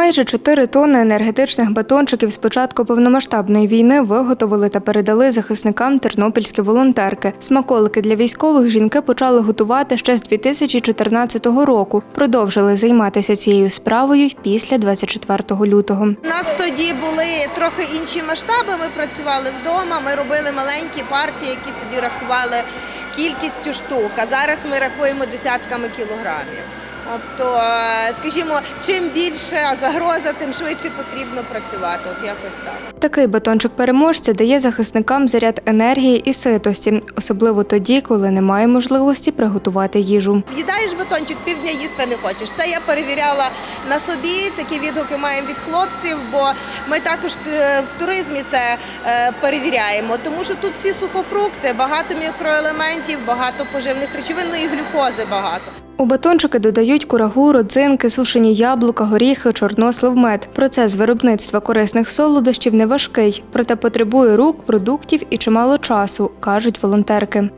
Майже 4 тонни енергетичних батончиків з початку повномасштабної війни виготовили та передали захисникам тернопільські волонтерки. Смаколики для військових жінки почали готувати ще з 2014 року. Продовжили займатися цією справою й після 24 лютого. У нас тоді були трохи інші масштаби. Ми працювали вдома, ми робили маленькі партії, які тоді рахували кількістю штук. А зараз ми рахуємо десятками кілограмів. Тобто, е, скажімо, чим більше загроза, тим швидше потрібно працювати. От якось так. Такий батончик переможця дає захисникам заряд енергії і ситості, особливо тоді, коли немає можливості приготувати їжу. З'їдаєш батончик, півдня їсти не хочеш. Це я перевіряла на собі. Такі відгуки маємо від хлопців, бо ми також е, в туризмі це е, перевіряємо. Тому що тут всі сухофрукти, багато мікроелементів, багато поживних речовин, ну і глюкози багато. У батончики додають курагу, родзинки, сушені яблука, горіхи, чорнослив, мед. Процес виробництва корисних солодощів не важкий, проте потребує рук, продуктів і чимало часу, кажуть волонтерки.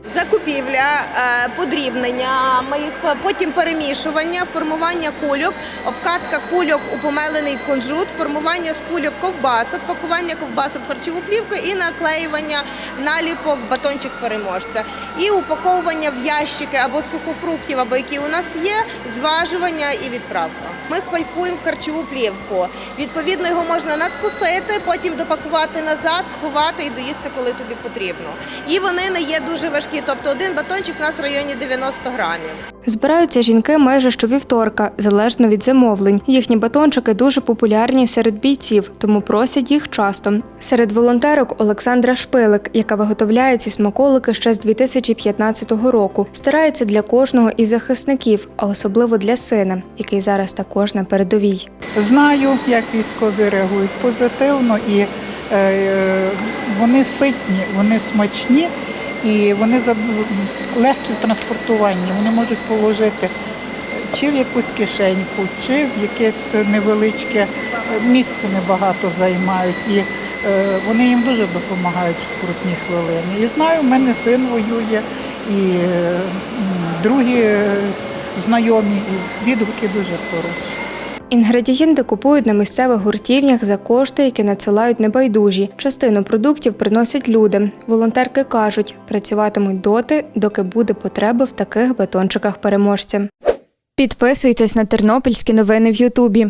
Закупівля, е, подрібнення, ми потім перемішування, формування кульок, обкатка кульок у помелений кунжут, формування з кульок ковбасок, пакування ковбасок харчову плівку і наклеювання наліпок батончик переможця. І упаковування в ящики або сухофруктів, або які у нас є, зважування і відправка. Ми пайкуємо в харчову плівку. Відповідно, його можна надкусити, потім допакувати назад, сховати і доїсти, коли тобі потрібно. І вони не є дуже важкі. Тобто один батончик у нас в районі 90 грамів. Збираються жінки майже щовівторка, залежно від замовлень. Їхні батончики дуже популярні серед бійців, тому просять їх часто. Серед волонтерок Олександра Шпилик, яка виготовляє ці смаколики ще з 2015 року, старається для кожного із захисників, а особливо для сина, який зараз також на передовій. Знаю, як військові реагують позитивно, і е, вони ситні, вони смачні і вони легкі в транспортуванні. Вони можуть положити чи в якусь кишеньку, чи в якесь невеличке е, місце небагато займають. І е, вони їм дуже допомагають в скрутні хвилини. І знаю, в мене син воює, і е, другі знайомі, і відгуки дуже хороші. Інгредієнти купують на місцевих гуртівнях за кошти, які надсилають небайдужі. Частину продуктів приносять люди. Волонтерки кажуть, працюватимуть доти, доки буде потреба в таких батончиках переможця. Підписуйтесь на тернопільські новини в Ютубі.